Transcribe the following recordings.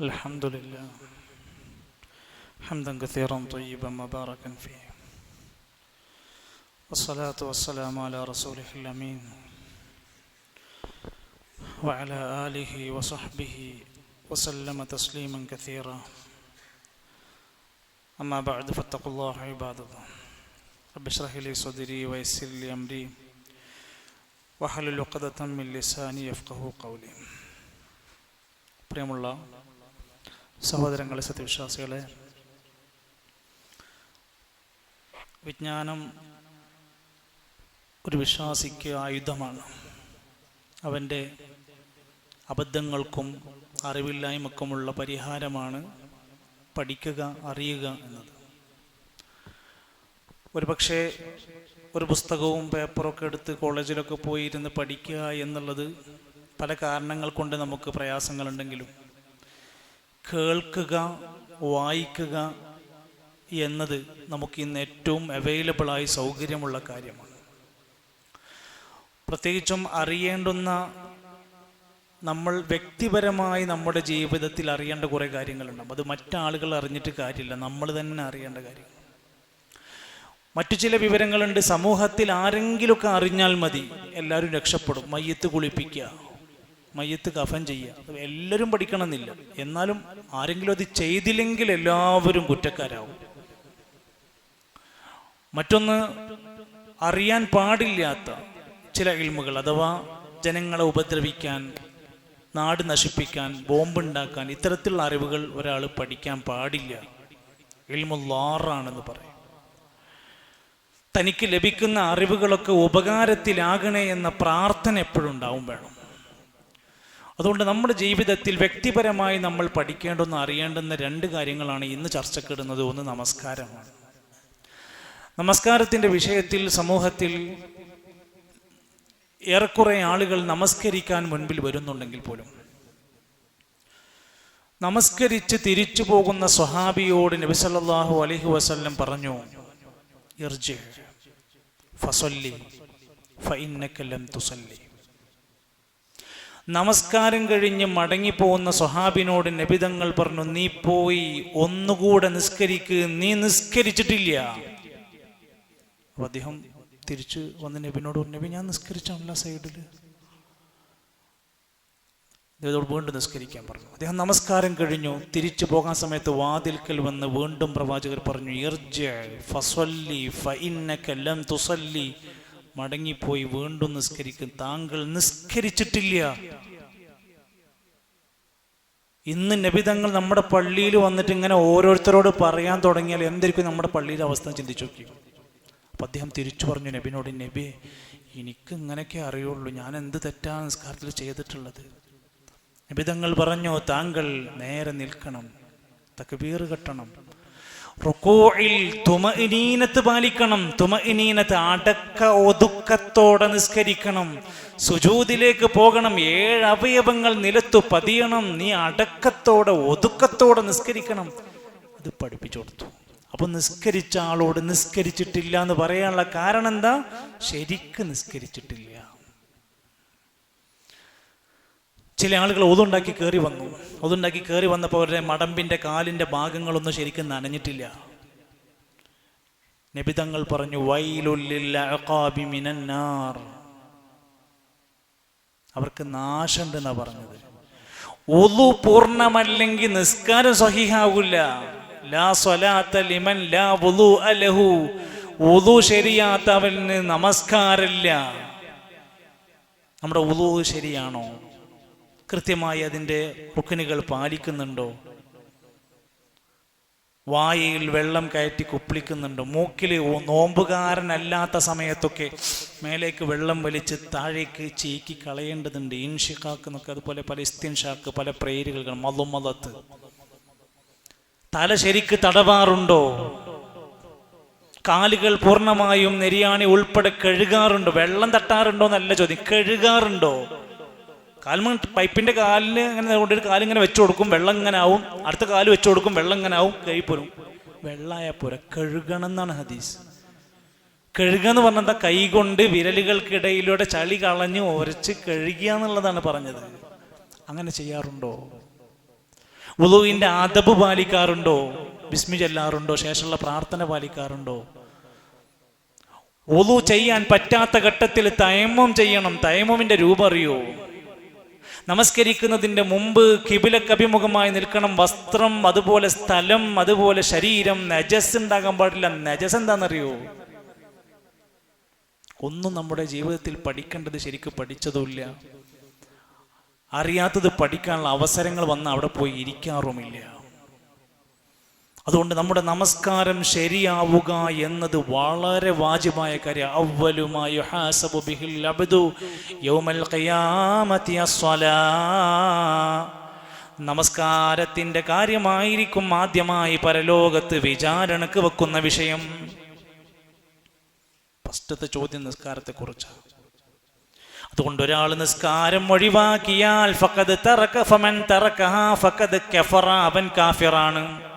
الحمد لله. حمدا كثيرا طيبا مباركا فيه. والصلاة والسلام على رسوله الأمين. وعلى آله وصحبه وسلم تسليما كثيرا. أما بعد فاتقوا الله عباد الله. رب اشرح لي صدري ويسر لي أمري. وحلل عقدة من لساني يفقه قولي. بريم الله സഹോദരങ്ങളെ സത്യവിശ്വാസികളെ. വിജ്ഞാനം ഒരു വിശ്വാസിക്ക് ആയുധമാണ്. അവന്റെ അബദ്ധങ്ങൾക്കും അറിവില്ലായ്മക്കുമുള്ള പരിഹാരമാണ് പഠിക്കുക അറിയുക എന്നത്. ഒരു പക്ഷേ ഒരു പുസ്തകവും പേപ്പറൊക്കെ എടുത്ത് കോളേജിലൊക്കെ പോയി ഇരുന്ന് പഠിക്കുക എന്നുള്ളത് പല കാരണങ്ങൾ കൊണ്ട് നമുക്ക് പ്രയാസങ്ങളുണ്ടെങ്കിലും കേൾക്കുക വായിക്കുക എന്നത് നമുക്ക് ഇന്ന് ഏറ്റവും അവൈലബിളായി സൗകര്യമുള്ള കാര്യമാണ്. പ്രത്യേകിച്ചും അറിയേണ്ടുന്ന നമ്മൾ വ്യക്തിപരമായി നമ്മുടെ ജീവിതത്തിൽ അറിയേണ്ട കുറേ കാര്യങ്ങളുണ്ട്. അത് മറ്റാളുകൾ അറിഞ്ഞിട്ട് കാര്യമില്ല. നമ്മൾ തന്നെ അറിയേണ്ട കാര്യങ്ങൾ. മറ്റു ചില വിവരങ്ങളുണ്ട്. സമൂഹത്തിൽ ആരെങ്കിലുമൊക്കെ അറിഞ്ഞാൽ മതി. എല്ലാവരും രക്ഷപ്പെടും. മയ്യത്ത് കുളിപ്പിക്കുക. മയ്യത്ത് കഫൻ ചെയ്യുക. എല്ലാവരും പഠിക്കണമെന്നില്ല. എന്നാലും ആരെങ്കിലും അത് ചെയ്തില്ലെങ്കിൽ എല്ലാവരും കുറ്റക്കാരാവും. മറ്റൊന്ന് അറിയാൻ പാടില്ലാത്ത ചില ഇൽമുകൾ അഥവാ ജനങ്ങളെ ഉപദ്രവിക്കാൻ നാട് നശിപ്പിക്കാൻ ബോംബുണ്ടാക്കാൻ ഇത്തരത്തിലുള്ള അറിവുകൾ ഒരാൾ പഠിക്കാൻ പാടില്ല. ഇൽമുല്ലാറാണെന്ന് പറയും. തനിക്ക് ലഭിക്കുന്ന അറിവുകളൊക്കെ ഉപകാരത്തിലാകണേ എന്ന പ്രാർത്ഥന എപ്പോഴും ഉണ്ടാവും വേണം. അതുകൊണ്ട് നമ്മുടെ ജീവിതത്തിൽ വ്യക്തിപരമായി നമ്മൾ പഠിക്കേണ്ടെന്ന് അറിയേണ്ടുന്ന രണ്ട് കാര്യങ്ങളാണ് ഇന്ന് ചർച്ചക്കിടുന്നത്. ഒന്ന് നമസ്കാരമാണ്. നമസ്കാരത്തിന്റെ വിഷയത്തിൽ സമൂഹത്തിൽ ഏറെക്കുറെ ആളുകൾ നമസ്കരിക്കാൻ മുൻപിൽ വരുന്നുണ്ടെങ്കിൽ പോലും നമസ്കരിച്ച് തിരിച്ചു പോകുന്ന സ്വഹാബിയോട് നബിസല്ലാഹു അലഹി വസല്ലം പറഞ്ഞു ഇർജി ഫസല്ലി ഫഇന്നക്കലം തുസല്ലി. നമസ്കാരം കഴിഞ്ഞ് മടങ്ങിപ്പോകുന്ന സ്വഹാബിനോട് നബിതങ്ങൾ പറഞ്ഞു നീ പോയി ഒന്നുകൂടെ നിസ്കരിക്ക്. നീ നിസ്കരിച്ചിട്ടില്ല. അദ്ദേഹം തിരിച്ച് വന്ന് നബിനോട് പറഞ്ഞു നബി ഞാൻ നിസ്കരിച്ചാണല്ല സൈഡിൽ ദൈവത്തോട് വീണ്ടും നിസ്കരിക്കാൻ പറഞ്ഞു. അദ്ദേഹം നമസ്കാരം കഴിഞ്ഞു. തിരിച്ചു പോകാൻ സമയത്ത് വാതിൽക്കൽ വന്ന് വീണ്ടും പ്രവാചകർ പറഞ്ഞു മടങ്ങിപ്പോയി വീണ്ടും നിസ്കരിക്കും. താങ്കൾ നിസ്കരിച്ചിട്ടില്ല. ഇന്ന് നബിതങ്ങൾ നമ്മുടെ പള്ളിയിൽ വന്നിട്ട് ഇങ്ങനെ ഓരോരുത്തരോട് പറയാൻ തുടങ്ങിയാൽ എന്തായിരിക്കും നമ്മുടെ പള്ളിയിലെ അവസ്ഥ ചിന്തിച്ചു നോക്കി. അപ്പൊ അദ്ദേഹം തിരിച്ചു പറഞ്ഞു നബിനോട് നബി എനിക്ക് ഇങ്ങനെയൊക്കെ അറിയുള്ളൂ. ഞാൻ എന്ത് തെറ്റാണ് നിസ്കാരത്തിൽ ചെയ്തിട്ടുള്ളത്? നബിതങ്ങൾ പറഞ്ഞു താങ്കൾ നേരെ നിൽക്കണം. തക്ബീർ കെട്ടണം. റുക്കോയിൽ തുമഇനീനത്ത് പാലിക്കണം. തുമഇനീനത്ത് അടക്ക ഒതുക്കത്തോടെ നിസ്കരിക്കണം. സുജൂതിലേക്ക് പോകണം. ഏഴ് അവയവങ്ങൾ നിലത്തു പതിയണം. നീ അടക്കത്തോടെ ഒതുക്കത്തോടെ നിസ്കരിക്കണം. ഇത് പഠിപ്പിച്ചു കൊടുത്തു. അപ്പൊ നിസ്കരിച്ച ആളോട് നിസ്കരിച്ചിട്ടില്ല എന്ന് പറയാനുള്ള കാരണം എന്താ? ശരിക്ക് നിസ്കരിച്ചിട്ടില്ല. ചില ആളുകൾ ഒതുണ്ടാക്കി കയറി വന്നു. ഒതുണ്ടാക്കി കയറി വന്നപ്പോൾ അവരുടെ മടമ്പിന്റെ കാലിന്റെ ഭാഗങ്ങളൊന്നും ശരിക്കും നനഞ്ഞിട്ടില്ല. നബിതങ്ങൾ പറഞ്ഞു വൈലുല്ലിന്നാർ അവർക്ക് എന്നാ പറഞ്ഞത്. ഒതു പൂർണമല്ലെങ്കിൽ നിസ്കാരം സഹിഹാവൂല ലാ സ്വലാത്ത ലിമൻ ലാ വുലു അലഹു. വുദു ശരിയാത്തവന് നമസ്കാരമില്ല. നമ്മുടെ ഉതു ശരിയാണോ? കൃത്യമായി അതിന്റെ റുക്കിനുകൾ പാലിക്കുന്നുണ്ടോ? വായയിൽ വെള്ളം കയറ്റി കുപ്പിളിക്കുന്നുണ്ടോ? മൂക്കിൽ നോമ്പുകാരനല്ലാത്ത സമയത്തൊക്കെ മേലേക്ക് വെള്ളം വലിച്ച് താഴേക്ക് ചീക്കി കളയേണ്ടതുണ്ട്. ഇൻഷിഖാക്ക് എന്നൊക്കെ അതുപോലെ പല ഇസ്തിൻഷാക്ക് പല പ്രേരുകൾ മതുമതത്ത് തല ശരിക്ക് തടവാറുണ്ടോ? കാലുകൾ പൂർണമായും നെരിയാണി ഉൾപ്പെടെ കഴുകാറുണ്ടോ? വെള്ളം തട്ടാറുണ്ടോ എന്നല്ല ചോദ്യം. കഴുകാറുണ്ടോ? കാൽമ പൈപ്പിന്റെ കാലിന് ഇങ്ങനെ കൊണ്ടൊരു കാലിങ്ങനെ വെച്ചു കൊടുക്കും വെള്ളം ഇങ്ങനെ ആവും. അടുത്ത കാൽ വെച്ചു കൊടുക്കും വെള്ളം ഇങ്ങനെ ആവും. കഴിപ്പോരും വെള്ളമായ പോര. കഴുകണം എന്നാണ് ഹദീസ്. കഴുകുക എന്ന് പറഞ്ഞാൽ കൈ കൊണ്ട് വിരലുകൾക്കിടയിലൂടെ ചളി കളഞ്ഞ് ഉരച്ച് കഴുകുക എന്നുള്ളതാണ് പറഞ്ഞത്. അങ്ങനെ ചെയ്യാറുണ്ടോ? ഉദുവിന്റെ ആദബ് പാലിക്കാറുണ്ടോ? ബിസ്മി ചെല്ലാറുണ്ടോ? ശേഷമുള്ള പ്രാർത്ഥന പാലിക്കാറുണ്ടോ? ഒതു ചെയ്യാൻ പറ്റാത്ത ഘട്ടത്തിൽ തയമം ചെയ്യണം. തയമമിന്റെ രൂപം അറിയോ? നമസ്കരിക്കുന്നതിന്റെ മുമ്പ് കിബിലക്ക് അഭിമുഖമായി നിൽക്കണം. വസ്ത്രം അതുപോലെ സ്ഥലം അതുപോലെ ശരീരം. നജസ് ഉണ്ടാകാൻ പാടില്ല. നജസ് എന്താണെന്നറിയോ? ഒന്നും നമ്മുടെ ജീവിതത്തിൽ പഠിക്കേണ്ടത് ശരിക്കും പഠിച്ചതുമില്ല. അറിയാത്തത് പഠിക്കാനുള്ള അവസരങ്ങൾ വന്ന് അവിടെ പോയി ഇരിക്കാറുമില്ല. അതുകൊണ്ട് നമ്മുടെ നമസ്കാരം ശരിയാവുക എന്നത് വളരെ വാജിബായ കാര്യം. യുഹാസബു ബിഹിൽ അബ്ദു യൗമൽ നമസ്കാരത്തിന്റെ കാര്യമായിരിക്കും ആദ്യമായി പരലോകത്ത് വിചാരണക്ക് വെക്കുന്ന വിഷയം. ഫസ്റ്റത്തെ ചോദ്യം നിസ്കാരത്തെ കുറിച്ചാണ് അതുകൊണ്ട് ഒരാൾ നിസ്കാരം ഒഴിവാക്കിയാൽ ഫക്കത് തറക ഫമൻ ഫക്കത് ഫഖദ് കഫറ അവൻ കാഫിറാണ്.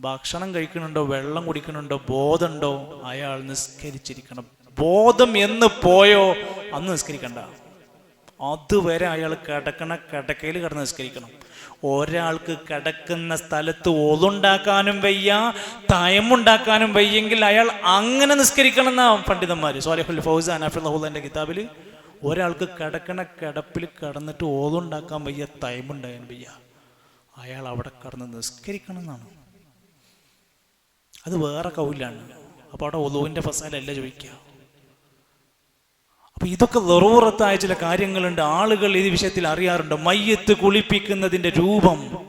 ഭക്ഷണം കഴിക്കുന്നുണ്ടോ വെള്ളം കുടിക്കുന്നുണ്ടോ ബോധമുണ്ടോ അയാൾ നിസ്കരിച്ചിരിക്കണം. ബോധം എന്ന് പോയോ അന്ന് നിസ്കരിക്കണ്ട. അതുവരെ അയാൾ കിടക്കണ കിടക്കയിൽ കിടന്ന് നിസ്കരിക്കണം. ഒരാൾക്ക് കിടക്കുന്ന സ്ഥലത്ത് ഒതുണ്ടാക്കാനും വയ്യ തയമുണ്ടാക്കാനും വയ്യെങ്കിൽ അയാൾ അങ്ങനെ നിസ്കരിക്കണം എന്നാ പണ്ഡിതന്മാര്. സോലഹുൽ ഫൗസാൻ അഫിള്ളഹുലിന്റെ കിതാബിൽ ഒരാൾക്ക് കിടക്കണ കിടപ്പിൽ കിടന്നിട്ട് ഓതുണ്ടാക്കാൻ വയ്യ തയമുണ്ടാകാൻ വയ്യ. അയാൾ അവിടെ കിടന്ന് നിസ്കരിക്കണം എന്നാണ് അത് വേറെ കൗലാണ്. അപ്പോൾ അവിടെ ഒലുവിന്റെ ഫസാലല്ല ചോദിക്കുക. അപ്പൊ ഇതൊക്കെ വെറുറത്തായ ചില കാര്യങ്ങളുണ്ട്. ആളുകൾ ഈ വിഷയത്തിൽ അറിയാറുണ്ട്. മയ്യത്ത് കുളിപ്പിക്കുന്നതിന്റെ രൂപം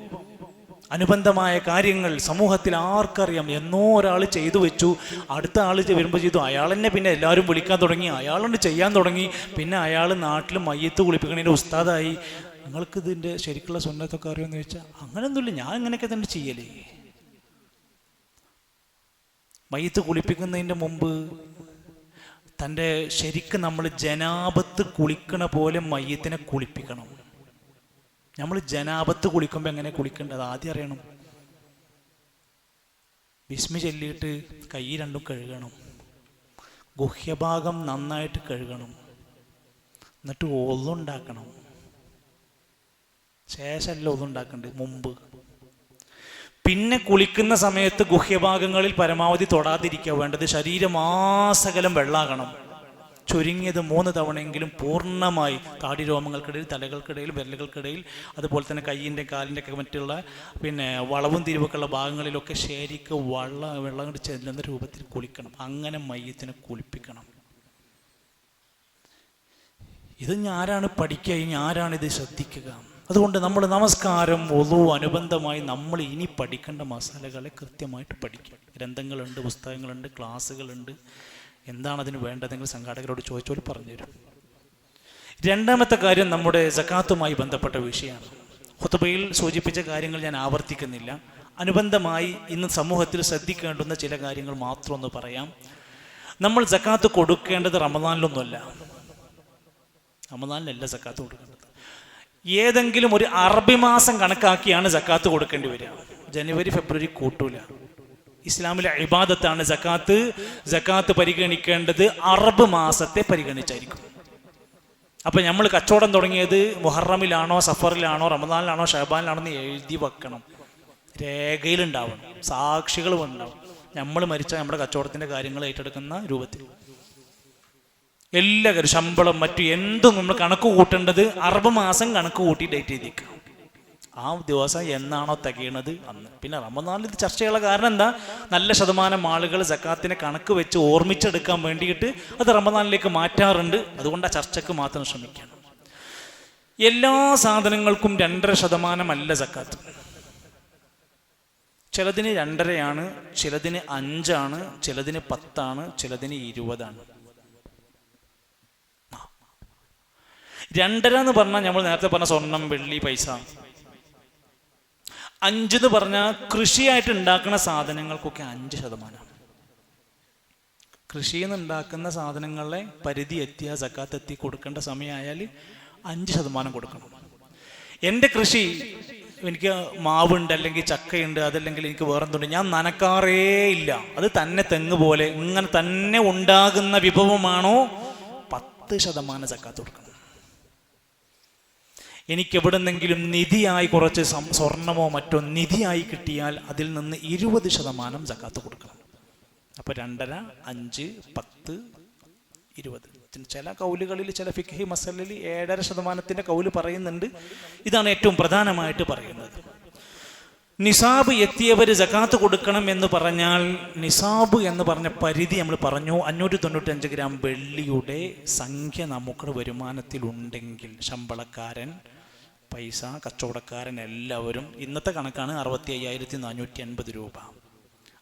അനുബന്ധമായ കാര്യങ്ങൾ സമൂഹത്തിൽ ആർക്കറിയാം? എന്നോ ഒരാൾ ചെയ്തു വെച്ചു. അടുത്ത ആൾ വരുമ്പോൾ ചെയ്തു. അയാൾ തന്നെ പിന്നെ എല്ലാവരും വിളിക്കാൻ തുടങ്ങി. അയാളുണ്ട് ചെയ്യാൻ തുടങ്ങി. പിന്നെ അയാൾ നാട്ടിൽ മയ്യത്ത് കുളിപ്പിക്കണതിന്റെ ഉസ്താദായി. നിങ്ങൾക്ക് ഇതിന്റെ ശരിക്കുള്ള സുന്നത്തൊക്കെ അറിയുമെന്ന് ചോദിച്ചാൽ അങ്ങനെയൊന്നുമില്ല ഞാൻ ഇങ്ങനെയൊക്കെ തന്നെ ചെയ്യലേ. മയ്യത്ത് കുളിപ്പിക്കുന്നതിന്റെ മുമ്പ് തന്റെ ശരിക്ക് നമ്മൾ ജനാപത്ത് കുളിക്കണ പോലെ മയ്യത്തിനെ കുളിപ്പിക്കണം. നമ്മൾ ജനാപത്ത് കുളിക്കുമ്പോൾ എങ്ങനെ കുളിക്കേണ്ടത്? ആദ്യം അറിയണം. വിസ്മി ചൊല്ലിയിട്ട് കൈ രണ്ടും കഴുകണം. ഗുഹ്യഭാഗം നന്നായിട്ട് കഴുകണം. എന്നിട്ട് ഒതുണ്ടാക്കണം. ശേഷമല്ല ഒതുണ്ടാക്കേണ്ടത്. മുമ്പ്. പിന്നെ കുളിക്കുന്ന സമയത്ത് ഗുഹ്യഭാഗങ്ങളിൽ പരമാവധി തൊടാതിരിക്കുക വേണ്ടത് ശരീരമാസകലം വെള്ളാകണം. ചുരുങ്ങിയത് മൂന്ന് തവണയെങ്കിലും പൂർണമായി താടി രോമങ്ങൾക്കിടയിൽ തലകൾക്കിടയിൽ വിരലുകൾക്കിടയിൽ അതുപോലെ തന്നെ കയ്യിന്റെ കാലിന്റെ ഒക്കെ മറ്റുള്ള പിന്നെ വളവും തിരിവൊക്കെയുള്ള ഭാഗങ്ങളിലൊക്കെ ശരിക്ക് വള്ള വെള്ളം കൊണ്ട് ചെല്ലുന്ന രൂപത്തിൽ കുളിക്കണം. അങ്ങനെ മയ്യത്തിനെ കുളിപ്പിക്കണം. ഇത് ഞാനാണ് പഠിക്കുക ഇനി ആരാണിത് ശ്രദ്ധിക്കുക. അതുകൊണ്ട് നമ്മൾ നമസ്കാരം ഒതു അനുബന്ധമായി നമ്മൾ ഇനി പഠിക്കേണ്ട മസാലകളെ കൃത്യമായിട്ട് പഠിക്കുക ഗ്രന്ഥങ്ങളുണ്ട് പുസ്തകങ്ങളുണ്ട് ക്ലാസ്സുകളുണ്ട്. എന്താണ് അതിന് വേണ്ടതെങ്കിൽ സംഘാടകരോട് ചോദിച്ചോൽ പറഞ്ഞുതരും. രണ്ടാമത്തെ കാര്യം നമ്മുടെ സക്കാത്തുമായി ബന്ധപ്പെട്ട വിഷയമാണ്. ഹുത്തുബയിൽ സൂചിപ്പിച്ച കാര്യങ്ങൾ ഞാൻ ആവർത്തിക്കുന്നില്ല. അനുബന്ധമായി ഇന്ന് സമൂഹത്തിൽ ശ്രദ്ധിക്കേണ്ടുന്ന ചില കാര്യങ്ങൾ മാത്രം ഒന്ന് പറയാം. നമ്മൾ സക്കാത്ത് കൊടുക്കേണ്ടത് റമദാനിലൊന്നുമല്ല. റമദാനിലല്ല സക്കാത്ത് കൊടുക്കേണ്ടത്. ഏതെങ്കിലും ഒരു അറബി മാസം കണക്കാക്കിയാണ് ജക്കാത്ത് കൊടുക്കേണ്ടി വരിക. ജനുവരി ഫെബ്രുവരി കൂട്ടൂല. ഇസ്ലാമിലെ ഇബാദത്താണ് ജക്കാത്ത്. ജക്കാത്ത് പരിഗണിക്കേണ്ടത് അറബ് മാസത്തെ പരിഗണിച്ചായിരിക്കും. അപ്പൊ നമ്മൾ കച്ചവടം തുടങ്ങിയത് മുഹറമിലാണോ സഫറിലാണോ റമദാനിലാണോ ഷഹബാനിലാണോ എന്ന് എഴുതി വെക്കണം. രേഖയിലുണ്ടാവണം. സാക്ഷികളും ഉണ്ടാവും നമ്മൾ മരിച്ച നമ്മുടെ കച്ചവടത്തിന്റെ കാര്യങ്ങൾ ഏറ്റെടുക്കുന്ന രൂപത്തിൽ. എല്ലാ കാര്യം ശമ്പളം മറ്റു എന്തും നമ്മൾ കണക്ക് കൂട്ടേണ്ടത് അറുപ മാസം കണക്ക് കൂട്ടി ഡേറ്റ് ചെയ്തേക്കാം. ആ ദിവസം എന്നാണോ തികയണത് അന്ന്. പിന്നെ റമദാനിൽ ഇത് ചർച്ചയുള്ള കാരണം എന്താ? നല്ല ശതമാനം ആളുകൾ സക്കാത്തിനെ കണക്ക് വെച്ച് ഓർമ്മിച്ചെടുക്കാൻ വേണ്ടിയിട്ട് അത് റമദാനിലേക്ക് മാറ്റാറുണ്ട്. അതുകൊണ്ട് ആ ചർച്ചക്ക് മാത്രം ശ്രമിക്കണം. എല്ലാ സാധനങ്ങൾക്കും രണ്ടര ശതമാനമല്ല സക്കാത്ത്. ചിലതിന് രണ്ടരയാണ് ചിലതിന് അഞ്ചാണ് ചിലതിന് പത്താണ് ചിലതിന് ഇരുപതാണ്. രണ്ടര എന്ന് പറഞ്ഞാൽ നമ്മൾ നേരത്തെ പറഞ്ഞ സ്വർണം വെള്ളി പൈസ. അഞ്ചെന്ന് പറഞ്ഞാൽ കൃഷിയായിട്ട് ഉണ്ടാക്കുന്ന സാധനങ്ങൾക്കൊക്കെ അഞ്ച് ശതമാനം. കൃഷിയിൽ നിന്ന് ഉണ്ടാക്കുന്ന സാധനങ്ങളെ പരിധി എത്തിയ സക്കാത്ത് എത്തി കൊടുക്കേണ്ട സമയമായാൽ അഞ്ച് ശതമാനം കൊടുക്കണം. എന്റെ കൃഷി എനിക്ക് മാവുണ്ട് അല്ലെങ്കിൽ ചക്കയുണ്ട് അതല്ലെങ്കിൽ എനിക്ക് വേറെന്തുണ്ട് ഞാൻ നനക്കാറേ ഇല്ല. അത് തന്നെ തെങ്ങ് പോലെ ഇങ്ങനെ തന്നെ ഉണ്ടാകുന്ന വിഭവമാണോ? പത്ത് ശതമാനം സക്കാത്ത് കൊടുക്കണം. എനിക്ക് എവിടെന്നെങ്കിലും നിധിയായി കുറച്ച് സ്വർണമോ മറ്റോ നിധിയായി കിട്ടിയാൽ അതിൽ നിന്ന് ഇരുപത് ശതമാനം ജക്കാത്ത് കൊടുക്കണം. അപ്പോൾ രണ്ടര അഞ്ച് പത്ത് ഇരുപത്. ചില കൗലുകളിൽ ചില ഫിഖി മസലിൽ ഏഴര ശതമാനത്തിന്റെ കൗൽ പറയുന്നുണ്ട്. ഇതാണ് ഏറ്റവും പ്രധാനമായിട്ട് പറയുന്നത്. നിസാബ് എത്തിയവർ ജക്കാത്ത് കൊടുക്കണം എന്ന് പറഞ്ഞാൽ നിസാബ് എന്ന് പറഞ്ഞ പരിധി നമ്മൾ പറഞ്ഞു. അഞ്ഞൂറ്റി തൊണ്ണൂറ്റഞ്ച് ഗ്രാം വെള്ളിയുടെ സംഖ്യ നമുക്ക് വരുമാനത്തിലുണ്ടെങ്കിൽ ശമ്പളക്കാരൻ പൈസ കച്ചവടക്കാരൻ എല്ലാവരും ഇന്നത്തെ കണക്കാണ് അറുപത്തി അയ്യായിരത്തി നാനൂറ്റി അൻപത് രൂപ.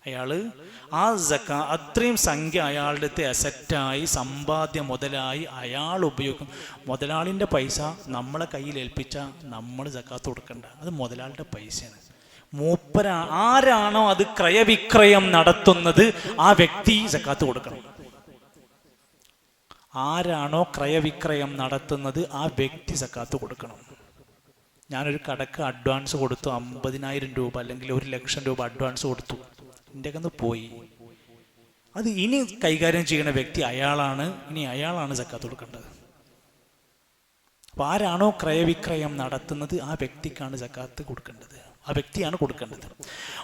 അയാൾ ആ ജക്ക അത്രയും സംഖ്യ അയാളുടെ അസറ്റായി സമ്പാദ്യ മുതലായി അയാൾ ഉപയോഗിക്കും. മുതലാളിന്റെ പൈസ നമ്മളെ കയ്യിൽ ഏൽപ്പിച്ച നമ്മൾ ജക്കാത്ത് കൊടുക്കണ്ട. അത് മുതലാളിന്റെ പൈസയാണ്. മൂപ്പര ആരാണോ അത് ക്രയവിക്രയം നടത്തുന്നത് ആ വ്യക്തി ജക്കാത്ത് കൊടുക്കണം. ആരാണോ ക്രയവിക്രയം നടത്തുന്നത് ആ വ്യക്തി സക്കാത്ത് കൊടുക്കണം. ഞാനൊരു കടക്ക് അഡ്വാൻസ് കൊടുത്തു അമ്പതിനായിരം രൂപ അല്ലെങ്കിൽ ഒരു ലക്ഷം രൂപ അഡ്വാൻസ് കൊടുത്തു. എന്റെ കന്ന് പോയി. അത് ഇനി കൈകാര്യം ചെയ്യുന്ന വ്യക്തി അയാളാണ് ഇനി അയാളാണ് സക്കാത്ത് കൊടുക്കേണ്ടത്. അപ്പോൾ ആരാണോ ക്രയവിക്രയം നടത്തുന്നത് ആ വ്യക്തിക്കാണ് സക്കാത്ത് കൊടുക്കേണ്ടത്. ആ വ്യക്തിയാണ് കൊടുക്കേണ്ടത്.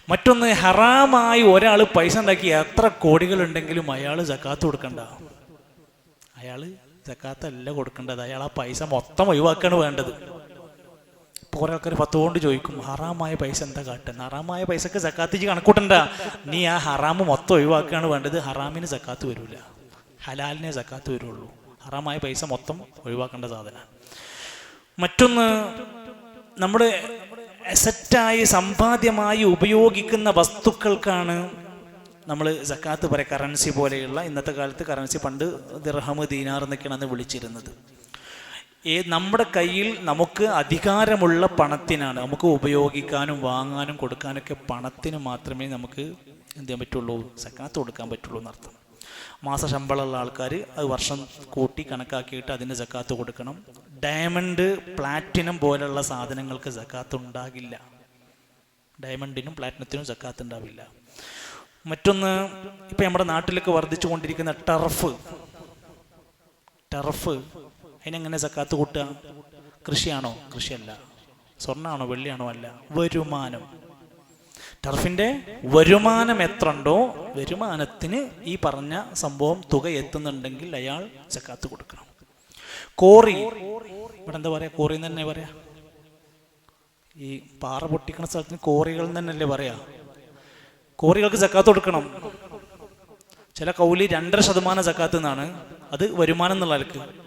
മറ്റൊന്ന് ഹറാമായി ഒരാൾ പൈസ ഉണ്ടാക്കി എത്ര കോടികൾ ഉണ്ടെങ്കിലും അയാൾ സക്കാത്ത് കൊടുക്കണ്ട. അയാൾ സക്കാത്തല്ല കൊടുക്കേണ്ടത്. അയാൾ ആ പൈസ മൊത്തം ഒഴിവാക്കാണ് വേണ്ടത്. ഇപ്പോൾ ആൾക്കാർ പത്ത് കൊണ്ട് ചോദിക്കും ഹറാമായ പൈസ എന്താ കാട്ടുന്നത് ഹറാമായ പൈസക്ക് സക്കാത്തിച്ച് കണക്കൂട്ടണ്ട? നീ ആ ഹറാമ് മൊത്തം ഒഴിവാക്കുകയാണ് വേണ്ടത്. ഹറാമിന് സക്കാത്ത് വരില്ല ഹലാലിനെ സക്കാത്ത് വരുള്ളൂ. ഹറാമായ പൈസ മൊത്തം ഒഴിവാക്കേണ്ട സാധനമാണ് മറ്റൊന്ന് നമ്മുടെ അസറ്റായി സമ്പാദ്യമായി ഉപയോഗിക്കുന്ന വസ്തുക്കൾക്കാണ് നമ്മൾ സക്കാത്ത് പറയാം കറൻസി പോലെയുള്ള ഇന്നത്തെ കാലത്ത് കറൻസി പണ്ട് ദിർഹമ് ദീനാർ എന്നൊക്കെയാണ് വിളിച്ചിരുന്നത്. ഏ നമ്മുടെ കയ്യിൽ നമുക്ക് അധികാരമുള്ള പണത്തിനാണ്. നമുക്ക് ഉപയോഗിക്കാനും വാങ്ങാനും കൊടുക്കാനൊക്കെ പണത്തിന് മാത്രമേ നമുക്ക് എന്ത് ചെയ്യാൻ പറ്റുള്ളൂ? സക്കാത്ത് കൊടുക്കാൻ പറ്റുള്ളൂ എന്നർത്ഥം. മാസ ശമ്പളമുള്ള ആൾക്കാർ അത് വർഷം കൂട്ടി കണക്കാക്കിയിട്ട് അതിന് സക്കാത്ത് കൊടുക്കണം. ഡയമണ്ട് പ്ലാറ്റിനം പോലുള്ള സാധനങ്ങൾക്ക് സക്കാത്ത് ഉണ്ടാകില്ല. ഡയമണ്ടിനും പ്ലാറ്റിനത്തിനും സക്കാത്ത് ഉണ്ടാവില്ല. മറ്റൊന്ന് ഇപ്പം നമ്മുടെ നാട്ടിലൊക്കെ വർദ്ധിച്ചു കൊണ്ടിരിക്കുന്ന ടർഫ് ടർഫ് അതിനെങ്ങനെ സക്കാത്ത് കൂട്ടുക? കൃഷിയാണോ? കൃഷിയല്ല. സ്വർണമാണോ വെള്ളിയാണോ അല്ല. വരുമാനം. ടർഫിന്റെ വരുമാനം എത്ര ഉണ്ടോ വരുമാനത്തിന് ഈ പറഞ്ഞ സംഭവം തുക എത്തുന്നുണ്ടെങ്കിൽ അയാൾ സക്കാത്ത് കൊടുക്കണം. കോറി. ഇവിടെ എന്താ പറയാ? കോറി തന്നെ പറയാ. ഈ പാറ പൊട്ടിക്കുന്ന സ്ഥലത്തിന് കോറികൾ തന്നെയല്ലേ പറയാ? കോറികൾക്ക് സക്കാത്ത് കൊടുക്കണം. ചില കൗലി രണ്ടര ശതമാനം സക്കാത്ത് എന്നാണ് അത് വരുമാനം എന്നുള്ള ആൾക്ക്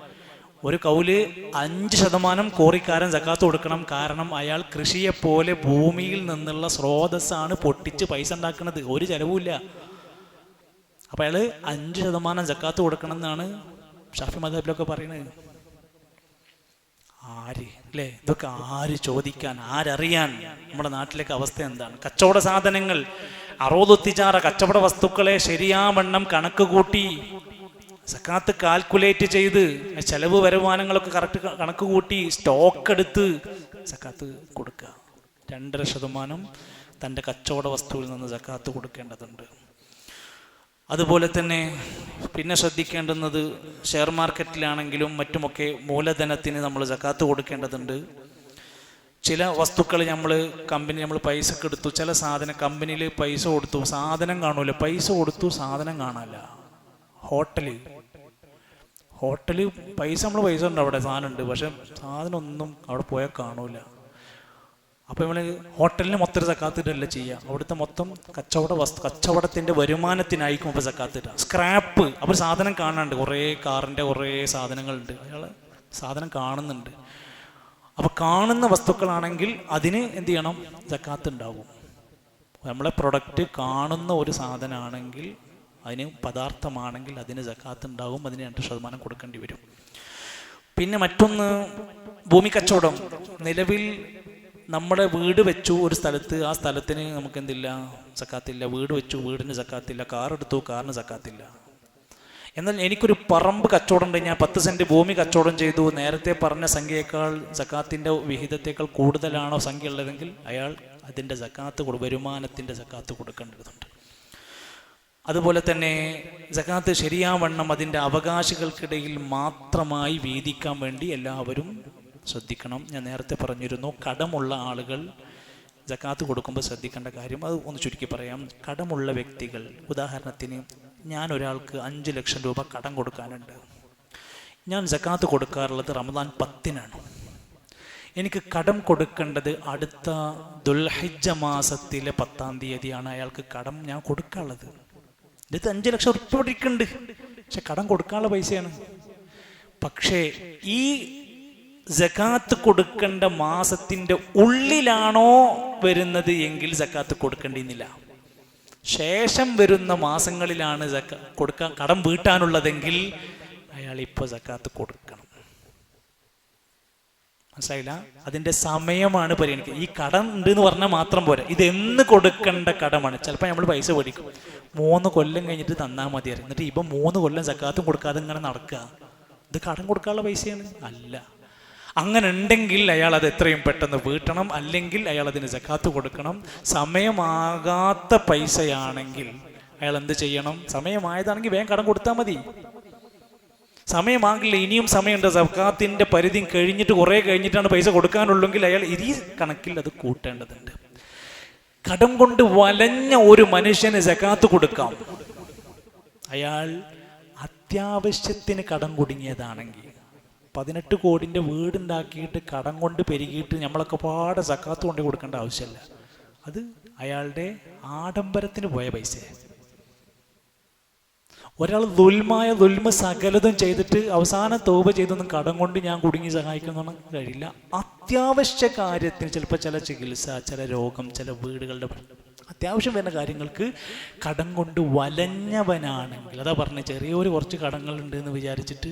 ഒരു കൗൽ അഞ്ച് ശതമാനം കോറിക്കാരൻ ജക്കാത്ത് കൊടുക്കണം. കാരണം അയാൾ കൃഷിയെ പോലെ ഭൂമിയിൽ നിന്നുള്ള സ്രോതസ്സാണ് പൊട്ടിച്ച് പൈസ ഉണ്ടാക്കുന്നത് ഒരു ചെലവുമില്ല. അപ്പൊ അയാൾ അഞ്ച് ശതമാനം ജക്കാത്ത് കൊടുക്കണം എന്നാണ് ഷാഫി മദബിലൊക്കെ പറയുന്നത് ആര്? അല്ലേ? ഇതൊക്കെ ആര് ചോദിക്കാൻ ആരറിയാൻ? നമ്മുടെ നാട്ടിലേക്ക് അവസ്ഥ എന്താണ്? കച്ചവട സാധനങ്ങൾ അറുപതൊത്തിച്ചാറ കച്ചവട വസ്തുക്കളെ ശരിയാവണ്ണം കണക്ക് കൂട്ടി സക്കാത്ത് കാൽക്കുലേറ്റ് ചെയ്ത് ചെലവ് വരുമാനങ്ങളൊക്കെ കറക്റ്റ് കണക്ക് കൂട്ടി സ്റ്റോക്ക് എടുത്ത് സക്കാത്ത് കൊടുക്കുക. രണ്ടര ശതമാനം തന്റെ കച്ചവട വസ്തുവിൽ നിന്ന് സക്കാത്ത് കൊടുക്കേണ്ടതുണ്ട്. അതുപോലെ തന്നെ പിന്നെ ശ്രദ്ധിക്കേണ്ടുന്നത് ഷെയർ മാർക്കറ്റിലാണെങ്കിലും മറ്റുമൊക്കെ മൂലധനത്തിന് നമ്മൾ സക്കാത്ത് കൊടുക്കേണ്ടതുണ്ട്. ചില വസ്തുക്കൾ നമ്മൾ കമ്പനി നമ്മൾ പൈസ എടുത്തു ചില സാധനം കമ്പനിയിൽ പൈസ കൊടുത്തു സാധനം കാണൂല പൈസ കൊടുത്തു സാധനം കാണാല്ല. ഹോട്ടൽ ഹോട്ടൽ പൈസ നമ്മൾ പൈസ ഉണ്ട് അവിടെ സാധനം ഉണ്ട്. പക്ഷെ സാധനം ഒന്നും അവിടെ പോയാൽ കാണൂല. അപ്പൊ നമ്മൾ ഹോട്ടലിന് മൊത്തം സക്കാത്തിട്ടല്ല ചെയ്യുക അവിടുത്തെ മൊത്തം കച്ചവട വസ്തു കച്ചവടത്തിന്റെ വരുമാനത്തിനായിരിക്കും ഇപ്പൊ സക്കാത്തിട്ട സ്ക്രാപ്പ് അവർ സാധനം കാണാനുണ്ട്. കുറേ കാറിന്റെ കുറേ സാധനങ്ങളുണ്ട്. അയാൾ സാധനം കാണുന്നുണ്ട്. അപ്പൊ കാണുന്ന വസ്തുക്കളാണെങ്കിൽ അതിന് എന്ത് ചെയ്യണം? സക്കാത്ത് ഉണ്ടാവും. നമ്മളെ പ്രൊഡക്റ്റ് കാണുന്ന ഒരു സാധനമാണെങ്കിൽ അതിന് പദാർത്ഥമാണെങ്കിൽ അതിന് ജക്കാത്ത് ഉണ്ടാവും അതിന് രണ്ട് ശതമാനം കൊടുക്കേണ്ടി വരും. പിന്നെ മറ്റൊന്ന് ഭൂമി കച്ചവടം. നിലവിൽ നമ്മുടെ വീട് വെച്ചു ഒരു സ്ഥലത്ത് ആ സ്ഥലത്തിന് നമുക്ക് എന്തില്ല സക്കാത്തില്ല വീട് വെച്ചു വീടിന് സക്കാത്തില്ല കാർ എടുത്തു കാറിന് സക്കാത്തില്ല എന്നാൽ എനിക്കൊരു പറമ്പ് കച്ചവടം ഉണ്ട്. ഞാൻ പത്ത് സെന്റ് ഭൂമി കച്ചവടം ചെയ്തു. നേരത്തെ പറഞ്ഞ സംഖ്യയേക്കാൾ സക്കാത്തിന്റെ വിഹിതത്തേക്കാൾ കൂടുതലാണോ സംഖ്യ ഉള്ളതെങ്കിൽ അയാൾ അതിന്റെ സക്കാത്ത് വരുമാനത്തിന്റെ സക്കാത്ത് കൊടുക്കേണ്ടതുണ്ട്. അതുപോലെ തന്നെ സക്കാത്ത് ശരിയാവണ്ണം അതിന്റെ അവകാശികൾക്കിടയിൽ മാത്രമായി വീതിക്കാൻ വേണ്ടി എല്ലാവരും ശ്രദ്ധിക്കണം. ഞാൻ നേരത്തെ പറഞ്ഞിരുന്നു കടമുള്ള ആളുകൾ ജക്കാത്ത് കൊടുക്കുമ്പോൾ ശ്രദ്ധിക്കേണ്ട കാര്യം അത് ഒന്ന് ചുരുക്കി പറയാം. കടമുള്ള വ്യക്തികൾ ഉദാഹരണത്തിന് ഞാൻ ഒരാൾക്ക് അഞ്ച് ലക്ഷം രൂപ കടം കൊടുക്കാനുണ്ട്. ഞാൻ ജക്കാത്ത് കൊടുക്കാറുള്ളത് റമദാൻ പത്തിനാണ്. എനിക്ക് കടം കൊടുക്കേണ്ടത് അടുത്ത ദുൽഹിജ മാസത്തിലെ പത്താം തീയതിയാണ് അയാൾക്ക് കടം ഞാൻ കൊടുക്കാനുള്ളത് ഇത് അഞ്ച് ലക്ഷം ഉറുപ്പ് പക്ഷെ കടം കൊടുക്കാനുള്ള പൈസയാണ്. പക്ഷേ ഈ ജക്കാത്ത് കൊടുക്കേണ്ട മാസത്തിന്റെ ഉള്ളിലാണോ വരുന്നത് എങ്കിൽ ജക്കാത്ത് കൊടുക്കേണ്ടിന്നില്ല ശേഷം വരുന്ന മാസങ്ങളിലാണ് കൊടുക്കാൻ കടം വീട്ടാനുള്ളതെങ്കിൽ അയാൾ ഇപ്പോൾ ജക്കാത്ത് കൊടുക്കണം. മനസ്സിലായില്ല? അതിന്റെ സമയമാണ് പരിഗണിക്കുക. ഈ കടം ഉണ്ട് എന്ന് പറഞ്ഞാൽ മാത്രം പോരാ. ഇത് എന്ന് കൊടുക്കേണ്ട കടമാണ്. ചിലപ്പോൾ നമ്മൾ പൈസ മേടിക്കും. മൂന്ന് കൊല്ലം കഴിഞ്ഞിട്ട് തന്നാൽ മതിയായിരുന്നു എന്നിട്ട് ഇപ്പം മൂന്ന് കൊല്ലം സക്കാത്തും കൊടുക്കാതെ ഇങ്ങനെ നടക്കുക. ഇത് കടം കൊടുക്കാനുള്ള പൈസയാണ്? അല്ല. അങ്ങനെ ഉണ്ടെങ്കിൽ അയാൾ അത് എത്രയും പെട്ടെന്ന് വീട്ടണം. അല്ലെങ്കിൽ അയാൾ അതിന് സക്കാത്ത് കൊടുക്കണം. സമയമാകാത്ത പൈസയാണെങ്കിൽ അയാൾ എന്ത് ചെയ്യണം? സമയമായതാണെങ്കിൽ വേഗം കടം കൊടുത്താൽ മതി. സമയമാകില്ല ഇനിയും സമയമുണ്ട്. സക്കാത്തിന്റെ പരിധി കഴിഞ്ഞിട്ട് കുറേ കഴിഞ്ഞിട്ടാണ് പൈസ കൊടുക്കാനുള്ളെങ്കിൽ അയാൾ ഈ കണക്കിൽ അത് കൂട്ടേണ്ടതുണ്ട്. കടം കൊണ്ട് വലഞ്ഞ ഒരു മനുഷ്യന് സക്കാത്ത് കൊടുക്കാം. അയാൾ അത്യാവശ്യത്തിന് കടം കുടുങ്ങിയതാണെങ്കിൽ പതിനെട്ട് കോടിന്റെ വീടുണ്ടാക്കിയിട്ട് കടം കൊണ്ട് പെരുകിയിട്ട് നമ്മളൊക്കെ പാടെ സക്കാത്ത് കൊണ്ട് കൊടുക്കേണ്ട ആവശ്യമില്ല. അത് അയാളുടെ ആഡംബരത്തിന് പോയ പൈസയാണ് ഒരാൾ ദുൽമായ ദുൽമ സകലതും ചെയ്തിട്ട് അവസാനം തോപ ചെയ്തൊന്നും കടം കൊണ്ട് ഞാൻ കുടുങ്ങി സഹായിക്കുന്ന കഴിയില്ല. അത്യാവശ്യ കാര്യത്തിന് ചിലപ്പോൾ ചില ചികിത്സ ചില രോഗം ചില വീടുകളുടെ അത്യാവശ്യം വരുന്ന കാര്യങ്ങൾക്ക് കടം കൊണ്ട് വലഞ്ഞവനാണെങ്കിൽ അതാ പറഞ്ഞ ചെറിയൊരു കുറച്ച് കടങ്ങളുണ്ട് എന്ന് വിചാരിച്ചിട്ട്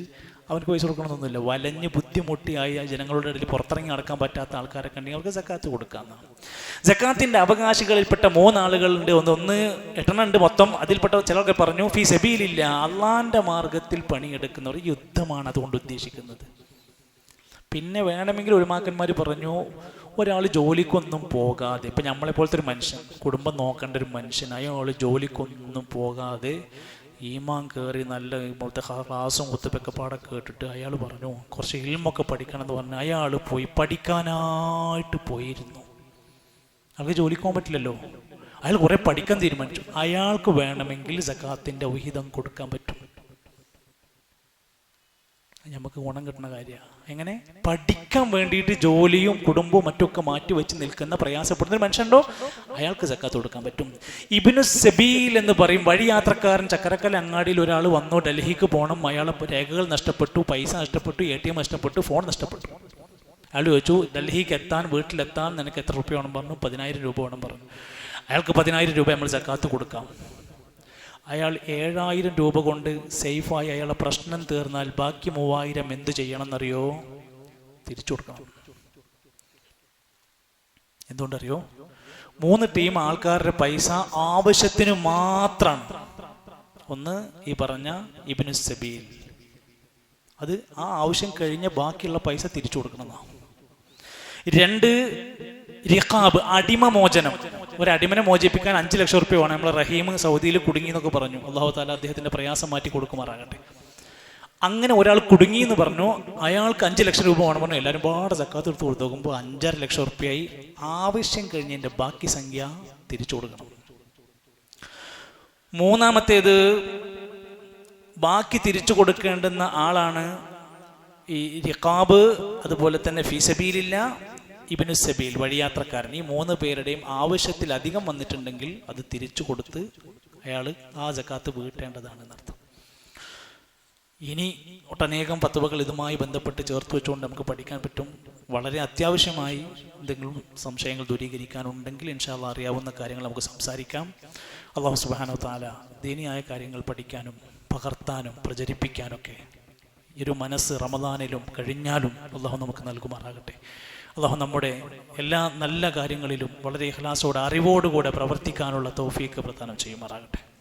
അവർക്ക് പൈസ കൊടുക്കണമെന്നൊന്നുമില്ല. വലഞ്ഞ് ബുദ്ധിമുട്ടിയായി ജനങ്ങളുടെ ഇടയിൽ പുറത്തിറങ്ങി നടക്കാൻ പറ്റാത്ത ആൾക്കാരെ ഉണ്ടെങ്കിൽ അവർക്ക് സക്കാത്ത് കൊടുക്കാമെന്നാണ് ജക്കാത്തിന്റെ അവകാശികളിൽപ്പെട്ട മൂന്നാളുകളുണ്ട്. ഒന്ന് ഒന്ന് എട്ടെണ്ണുണ്ട് മൊത്തം. അതിൽപ്പെട്ട ചിലർക്ക് പറഞ്ഞു ഫീ സെബിയിലില്ല അള്ളാന്റെ മാർഗത്തിൽ പണിയെടുക്കുന്നവർ യുദ്ധമാണ് അതുകൊണ്ട് ഉദ്ദേശിക്കുന്നത്. പിന്നെ വേണമെങ്കിൽ ഒരുമാക്കന്മാർ പറഞ്ഞു ഒരാൾ ജോലിക്കൊന്നും പോകാതെ ഇപ്പം നമ്മളെപ്പോലത്തെ ഒരു മനുഷ്യൻ കുടുംബം നോക്കേണ്ട ഒരു മനുഷ്യൻ അയാൾ ജോലിക്കൊന്നും പോകാതെ ഈമാൻ കയറി നല്ല ഇപ്പോഴത്തെ ക്ലാസ്സും കുത്തുപ്പൊക്കെ പാടെ കേട്ടിട്ട് അയാൾ പറഞ്ഞു കുറച്ച് ഇൽമൊക്കെ പഠിക്കണം എന്ന് പറഞ്ഞു അയാൾ പോയി പഠിക്കാനായിട്ട് പോയിരുന്നു. അയാൾക്ക് ജോലിക്ക് പോകാൻ പറ്റില്ലല്ലോ. അയാൾ കുറേ പഠിക്കാൻ തീരുമാനിച്ചു. അയാൾക്ക് വേണമെങ്കിൽ സക്കാത്തിന്റെ ഉഹിതം കൊടുക്കാൻ പറ്റും. നമുക്ക് ഗുണം കിട്ടുന്ന കാര്യമാണ്. എങ്ങനെ? പഠിക്കാൻ വേണ്ടിയിട്ട് ജോലിയും കുടുംബവും മറ്റൊക്കെ മാറ്റി വെച്ച് നിൽക്കുന്ന പ്രയാസപ്പെടുന്ന ഒരു മനുഷ്യനുണ്ടോ? അയാൾക്ക് സക്കാത്ത് കൊടുക്കാൻ പറ്റും. ഇബിനു സെബീൽ എന്ന് പറയും വഴി യാത്രക്കാരൻ ചക്കരക്കൽ അങ്ങാടിയിൽ ഒരാൾ വന്നോ ഡൽഹിക്ക് പോകണം അയാളെ രേഖകൾ നഷ്ടപ്പെട്ടു പൈസ നഷ്ടപ്പെട്ടു എ ടി എം നഷ്ടപ്പെട്ടു ഫോൺ നഷ്ടപ്പെട്ടു. അയാൾ ചോദിച്ചു ഡൽഹിക്ക് എത്താൻ വീട്ടിലെത്താൻ നിനക്ക് എത്ര രൂപ വേണം? പറഞ്ഞു പതിനായിരം രൂപ വേണം. പറഞ്ഞു. അയാൾക്ക് പതിനായിരം രൂപ നമ്മൾ സക്കാത്ത് കൊടുക്കാം. അയാൾ ഏഴായിരം രൂപ കൊണ്ട് സേഫായി അയാളെ പ്രശ്നം തീർന്നാൽ ബാക്കി മൂവായിരം എന്ത് ചെയ്യണം എന്നറിയോ തിരിച്ചു കൊടുക്കണം. എന്തുകൊണ്ടറിയോ? മൂന്ന് ടീം ആൾക്കാരുടെ പൈസ ആവശ്യത്തിന് മാത്രമാണ്. ഒന്ന് ഈ പറഞ്ഞ ഇബിനു സബീൽ. അത് ആ ആവശ്യം കഴിഞ്ഞ ബാക്കിയുള്ള പൈസ തിരിച്ചു കൊടുക്കണമെന്നാണ് രണ്ട് റിഖാബ് അടിമമോചനം ഒരു അടിമനെ മോചിപ്പിക്കാൻ അഞ്ച് ലക്ഷം റുപ്യ വേണം. നമ്മൾ റഹീം സൗദിയിൽ കുടുങ്ങി എന്നൊക്കെ പറഞ്ഞു. അള്ളാഹു താല അദ്ദേഹത്തിന്റെ പ്രയാസം മാറ്റി കൊടുക്കുമാറാകട്ടെ. അങ്ങനെ ഒരാൾ കുടുങ്ങി എന്ന് പറഞ്ഞു. അയാൾക്ക് അഞ്ച് ലക്ഷം രൂപ വേണം പറഞ്ഞു. എല്ലാവരും പാടെ സക്കാത്ത് എടുത്ത് കൊടുത്ത് നോക്കുമ്പോൾ അഞ്ചര ലക്ഷം റുപ്യായി ആവശ്യം കഴിഞ്ഞതിന്റെ ബാക്കി സംഖ്യ തിരിച്ചു കൊടുക്കണം. മൂന്നാമത്തേത് ബാക്കി തിരിച്ചു കൊടുക്കേണ്ടുന്ന ആളാണ് ഈ റിക്കാബ് അതുപോലെ തന്നെ ഫീസബീലില്ല ഇബിനു സബീൽ വഴിയാത്രക്കാരൻ. ഈ മൂന്ന് പേരുടെയും ആവശ്യത്തിലധികം വന്നിട്ടുണ്ടെങ്കിൽ അത് തിരിച്ചു കൊടുത്ത് അയാൾ ആ ജക്കാത്ത് വീട്ടേണ്ടതാണ് എന്നർത്ഥം ഇനി ഒട്ടനേകം പത്തുവകൾ ഇതുമായി ബന്ധപ്പെട്ട് ചേർത്ത് വെച്ചുകൊണ്ട് നമുക്ക് പഠിക്കാൻ പറ്റും. വളരെ അത്യാവശ്യമായി എന്തെങ്കിലും സംശയങ്ങൾ ദൂരീകരിക്കാനുണ്ടെങ്കിൽ ഇൻഷാല്ല അറിയാവുന്ന കാര്യങ്ങൾ നമുക്ക് സംസാരിക്കാം. അള്ളാഹു സുബാനോ താല ദീനിയായ കാര്യങ്ങൾ പഠിക്കാനും പകർത്താനും പ്രചരിപ്പിക്കാനൊക്കെ ഒരു മനസ്സ് റമദാനിലും കഴിഞ്ഞാലും അള്ളാഹു നമുക്ക് നൽകുമാറാകട്ടെ. അള്ളാഹു നമ്മുടെ എല്ലാ നല്ല കാര്യങ്ങളിലും വളരെ ഇഹ്ലാസോടെ അറിവോടുകൂടെ പ്രവർത്തിക്കാനുള്ള തോഫിയൊക്കെ പ്രദാനം ചെയ്യുമാറാകട്ടെ.